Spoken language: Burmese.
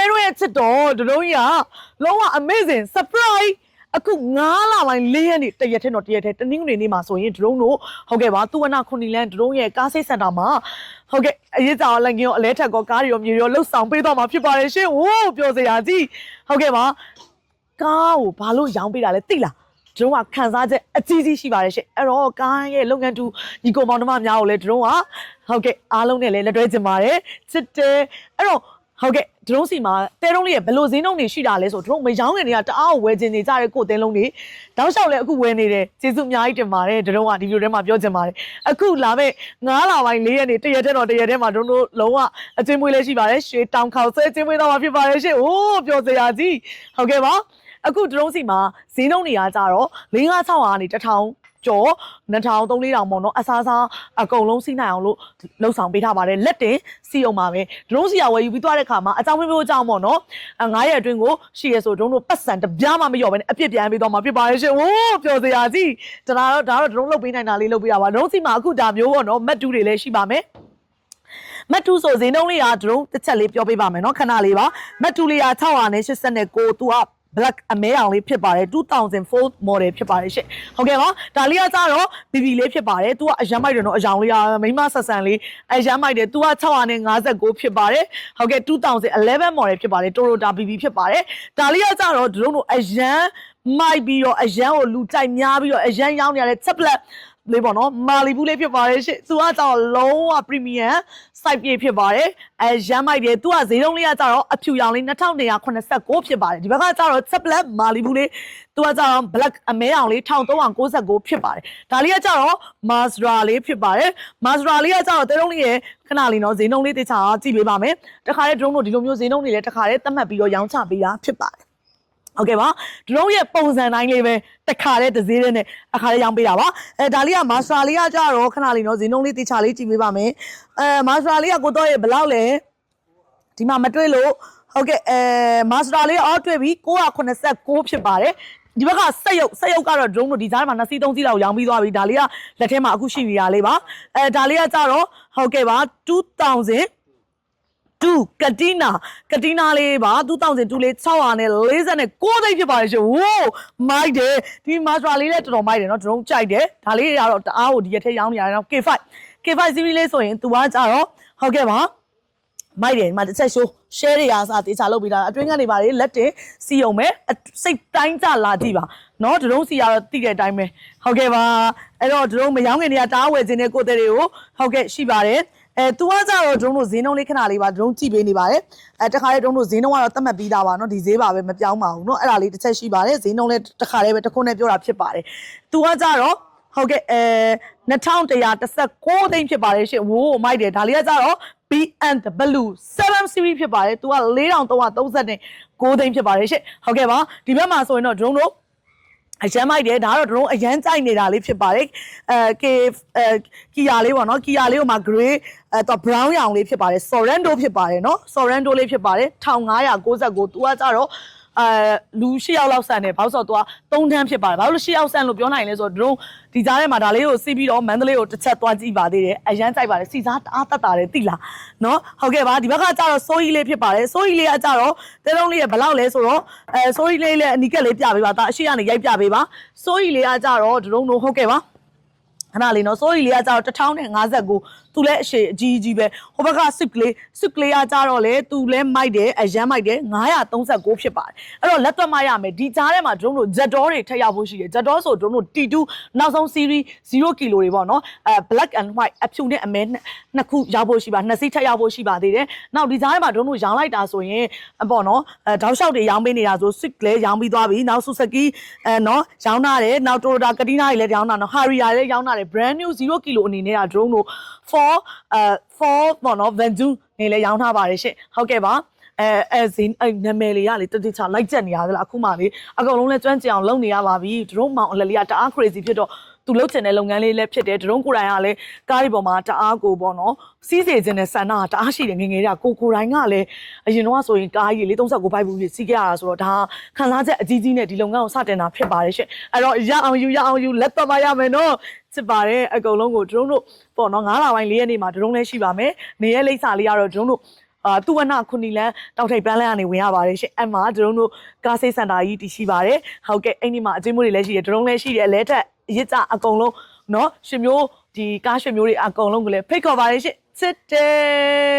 တဲတို့ရဲ့ချစ်တော်ဒရုံးကြီးကလုံးဝ amazing surprise အခု9လပိုင်း4ရက်နေ့တရက်ထဲတော့တရက်ထဲတနင်္ဂနွေနေ့မှာဆိုရင်ဒရုံးတို့ဟုတ်ကဲ့ပါသူဝနာခွန်နီလန်ဒရုံးရဲ့ကားစိတ်စင်တာမှာဟုတ်ကဲ့အရေးကြောင်လည်းငင်းရောအလဲထက်ကောကားတွေရောမြေရောလှုပ်ဆောင်ပေးတော့မှာဖြစ်ပါတယ်ရှင်ဟိုးပြောစရာကြီးဟုတ်ကဲ့ပါကားကိုဘာလို့ရောင်းပေးတာလဲသိလားဒရုံးကခံစားချက်အကြီးကြီးရှိပါတယ်ရှင်အဲ့တော့ကားရဲ့လုပ်ငန်းတူညီကိုမောင်နှမများကိုလည်းဒရုံးကဟုတ်ကဲ့အားလုံးနဲ့လည်းလက်တွဲချင်ပါတယ်ချစ်တယ်အဲ့တော့ ဟုတ်ကဲ့ဒရုံးစီမှာတဲတုံးလေးရဲ့ဘယ်လိုဈေးနှုန်းတွေရှိတာလဲဆိုဒရုံးမရောင်းခင်တွေကတအားကိုဝယ်ချင်နေကြတဲ့ကိုယ်တဲလုံးတွေတောက်လျှောက်လည်းအခုဝယ်နေတယ်ကျေးဇူးအများကြီးတင်ပါတယ်ဒရုံးကဒီဗီဒီယိုထဲမှာပြောချင်ပါတယ်အခုလာမဲ့9လပိုင်း4ရက်နေ့တရက်တဲ့တော့တရက်တဲ့မှာဒရုံးတို့လုံးဝအချင်းမွေးလေးရှိပါတယ်ရွှေတောင်ခေါဆွဲအချင်းမွေးတော့မှာဖြစ်ပါတယ်ရှင်ဟိုးပြောစရာကြီးဟုတ်ကဲ့ပါအခုဒရုံးစီမှာဈေးနှုန်းတွေကကြတော့6 5 600ကနေ1000 ကျော်2000 3000ပေါ့နော်အစားစားအကုန်လုံးစီးနိုင်အောင်လို့လှုပ်ဆောင်ပေးထားပါတယ်လက်တင်စီအောင်ပါပဲဒရုန်းစီရဝယ်ယူပြီးသွားတဲ့ခါမှာအကြောင်းမျိုးမျိုးအကြောင်းပေါ့နော်အ9ရက်အတွင်းကိုရှိရဆိုဒရုန်းတို့ပတ်စံတပြားမှမလျော့ဘဲနဲ့အပြစ်ပြန်ပေးသွားမှာဖြစ်ပါတယ်ရှင်ဟိုးပျော်စရာကြီးဒါတော့ဒါတော့ဒရုန်းလုပ်ပေးနိုင်တာလေးလုပ်ပေးတာပါဒရုန်းစီမှာအခုဒါမျိုးပေါ့နော်မတ်တူတွေလည်းရှိပါမယ်မတ်တူဆိုဈေးနှုန်းလေးကဒရုန်းတစ်ချက်လေးပြောပေးပါမယ်เนาะခဏလေးပါမတ်တူလေးက689သူက black အမဲအောင်လေးဖြစ်ပါတယ်2004 model ဖြစ်ပါတယ်ရှင့်ဟုတ်ကဲ့ပါဒါလေးကကြတော့ BB လေးဖြစ်ပါတယ်သူကအရမ်းမိုက်တယ်နော်အယောင်လေးကမိမဆက်ဆန်လေးအရမ်းမိုက်တယ်သူက659ဖြစ်ပါတယ်ဟုတ်ကဲ့2011 model ဖြစ်ပါတယ် Toyota BB ဖြစ်ပါတယ်ဒါလေးကကြတော့ဒုံတို့အရမ်းမိုက်ပြီးတော့အရန်ကိုလူကြိုက်များပြီးတော့အရန်ရောင်းနေရတဲ့ tablet လေး ပေါ့နော်မာလီဘူးလေးဖြစ်ပါတယ်ရှင့်သူကကြောင့်လုံးဝ premium site ပြေဖြစ်ပါတယ်အဲရမ်းမိုက်တယ်သူကဈေးတုံးလေးကကြတော့အဖြူရောင်လေး2289ဖြစ်ပါတယ်ဒီဘက်ကကြတော့ tablet မာလီဘူးလေးသူကကြတော့ black အမဲအောင်လေး1399ဖြစ်ပါတယ်ဒါလေးကကြတော့ Mazda လေးဖြစ်ပါတယ် Mazda လေးကကြတော့တဲတုံးလေးရဲ့ခဏလေးနော်ဈေးနှုန်းလေးတခြားကြည့်ပေးပါမယ်တခါလေး drone တို့ဒီလိုမျိုးဈေးနှုန်းတွေလည်းတခါလေးသတ်မှတ်ပြီးတော့ရောင်းချပေးတာဖြစ်ပါတယ် ဟုတ်ကဲ့ပါဒရုန်းရဲ့ပုံစံတိုင်းလေးပဲတစ်ခါတည်းတစ်စည်းတည်းနဲ့အခါလေးရောင်းပေးတာပါအဲဒါလေးကမာစတာလေးကကြတော့ခဏလေးနော်ဇင်းလုံးလေးတေချာလေးကြည့်ပေးပါမယ်အဲမာစတာလေးကကိုတော့ရဲ့ဘလောက်လဲဒီမှာမတွေ့လို့ဟုတ်ကဲ့အဲမာစတာလေးအောက်တွေ့ပြီ986ဖြစ်ပါတယ်ဒီဘက်ကစက်ရုပ်စက်ရုပ်ကတော့ drone တို့ဒီဇိုင်းမှာ2စီး3စီးလောက်ရောင်းပြီးသွားပြီဒါလေးကလက်ထဲမှာအခုရှိနေတာလေးပါအဲဒါလေးကကြတော့ဟုတ်ကဲ့ပါ2000 2ကတိနာကတိနာလေးပါ2002လေး600နဲ့49သိန်းဖြစ်ပါတယ်ရှင်ဝိုးမိုက်တယ်ဒီမာစထရာလေးလည်းတော်တော်မိုက်တယ်နော်ဒရုန်းကြိုက်တယ်ဒါလေးတွေကတော့တအားကိုဒီရက်ထဲရောင်းနေရတယ်နော် K5 K5 series လေးဆိုရင်သူကကြတော့ဟုတ်ကဲ့ပါမိုက်တယ်ဒီမှာတစ်ချက် show share တွေအားစားတေချာလုပ်ပြီးတာအတွင်းကနေပါလေလက်တင်စီအောင်မယ်စိတ်တိုင်းကြလာကြည့်ပါနော်ဒရုန်းစီကတော့တိတဲ့အတိုင်းပဲဟုတ်ကဲ့ပါအဲ့တော့ဒရုန်းမရောင်းခင်တည်းကတားဝယ်ခြင်းတဲ့ကိုယ်တွေကိုဟုတ်ကဲ့ရှိပါတယ် အဲသူကကြတော့ဒရုန်းတို့ဈေးနှုန်းလေးခဏလေးပါဒရုန်းကြည့်ပေးနေပါတယ်အဲတခါလေးဒရုန်းတို့ဈေးနှုန်းကတော့သတ်မှတ်ပြီးသားပါနော်ဒီဈေးပါပဲမပြောင်းပါဘူးနော်အဲ့ဒါလေးတစ်ချက်ရှိပါတယ်ဈေးနှုန်းလေးတခါလေးပဲတစ်ခုနဲ့ပြောတာဖြစ်ပါတယ်သူကကြတော့ဟုတ်ကဲ့အဲ2119သိန်းဖြစ်ပါတယ်ရှင်ဝိုးမိုက်တယ်ဒါလေးကကြတော့ BMW 7 series ဖြစ်ပါတယ်သူက4330နဲ့6သိန်းဖြစ်ပါတယ်ရှင်ဟုတ်ကဲ့ပါဒီဘက်မှာဆိုရင်တော့ drone တို့ အရန်မိုက်တယ်ဒါကတော့ drone အရန်ကြိုက်နေတာလေးဖြစ်ပါတယ်အဲကေအဲကီယာလေးပေါ့နော်ကီယာလေးကိုမှ gray အဲတော့ brown ရောင်လေးဖြစ်ပါတယ် Sorento ဖြစ်ပါတယ်နော် Sorento လေးဖြစ်ပါတယ်1599သူကကြတော့ အဲလူ၈ယောက်လောက်ဆန်တယ်ဘာလို့ဆိုတော့သူက3တန်းဖြစ်ပါတယ်ဘာလို့၈ယောက်ဆန်လို့ပြောနိုင်လဲဆိုတော့ drone ဒီကြားထဲမှာဒါလေးကိုစီးပြီးတော့မန္တလေးကိုတစ်ချက်သွားကြည့်ပါသေးတယ်အရန်ကြိုက်ပါတယ်စီစားတအားတတ်တာတယ်သိလားနော်ဟုတ်ကဲ့ပါဒီဘက်ကကြတော့စိုးကြီးလေးဖြစ်ပါတယ်စိုးကြီးလေးကကြတော့တဲလုံးလေးကဘယ်လောက်လဲဆိုတော့အဲစိုးကြီးလေးလည်းအနီးကက်လေးပြပေးပါဒါအရှိကနေရိုက်ပြပေးပါစိုးကြီးလေးကကြတော့ drone တို့ဟုတ်ကဲ့ပါ ခဏလေးနော်စိုးရီလေးကကြတော့1059သူလည်းအရှိအကြီးကြီးပဲဟိုဘက်ကစစ်ကလေးစစ်ကလေးကကြတော့လေသူလည်းမိုက်တယ်အရန်မိုက်တယ်939ဖြစ်ပါတယ်အဲ့တော့လက်သွက်မရမယ်ဒီကြားထဲမှာ drone တို့ jet door တွေထည့်ရဖို့ရှိတယ် jet door ဆို drone တို့ T2 နောက်ဆုံး series 0 kg တွေပေါ့နော်အဲ black and white အဖြူနဲ့အမဲနှစ်ခုရောက်ဖို့ရှိပါနှစ်စီးထည့်ရဖို့ရှိပါသေးတယ်နောက်ဒီကြားထဲမှာ drone တို့ရောင်းလိုက်တာဆိုရင်အပေါ့နော်အဲတောက်လျှောက်တွေရောင်းပေးနေတာဆို six လည်းရောင်းပြီးသွားပြီနောက် Suzuki အဲနော်ရောင်းတာတယ်နောက် Toyota Katina တွေလည်းရောင်းတာနော် Harrier လည်းရောင်းတာတယ် brand new 0 kg အနေနဲ့က drone တို့4အဲ4ပေါ့နော် Venzu နေလည်းရောင်းထားပါတယ်ရှင့်ဟုတ်ကဲ့ပါ အဲအဲဇင်းအဲနာမည်လေးကလေတတိချလိုက်ချက်နေရသလားအခုမှလေအကုန်လုံးလဲကျွမ်းကျင်အောင်လုပ်နေရပါပြီ drone မောင်အလလေးကတအား crazy ဖြစ်တော့သူလှုပ်ချင်တဲ့လုပ်ငန်းလေးလည်းဖြစ်တယ် drone ကိုယ်တိုင်ကလည်းကားဒီပေါ်မှာတအားကိုပေါ့နော်စီးစေခြင်းနဲ့ဆန္ဒကတအားရှိတယ်ငယ်ငယ်ကကိုကိုယ်တိုင်ကလည်းအရင်တော့ဆိုရင်ကားကြီးလေး39ဘိုက်ဘူးကြီးစီးခဲ့ရတာဆိုတော့ဒါခံစားချက်အကြီးကြီးနဲ့ဒီလုပ်ငန်းကိုစတင်တာဖြစ်ပါတယ်ရှင့်အဲ့တော့ရအောင်ယူရအောင်ယူလက်တော့မရမယ်နော်စစ်ပါတယ်အကုန်လုံးကို drone တို့ပေါ့နော်9လပိုင်း4ရက်နေ့မှာ drone လည်းရှိပါမယ်နေရဲလိပ်စာလေးကတော့ drone တို့ အာသူဝနခုနီလန်တောက်ထိပ်ပန်းလန်းကနေဝင်ရပါတယ်ရှင်အမတို့တို့ကားစိတ်စင်တာကြီးတည်ရှိပါတယ်ဟုတ်ကဲ့အဲ့ဒီမှာအချင်းမိုးတွေလည်းရှိတယ်ဒရုန်းလည်းရှိတယ်လဲထက်ရစ်ကြအကုန်လုံးเนาะရှင်မျိုးဒီကားရှင်မျိုးတွေအကုန်လုံးကိုလည်းဖိတ်ခေါ်ပါတယ်ရှင်စစ်တယ်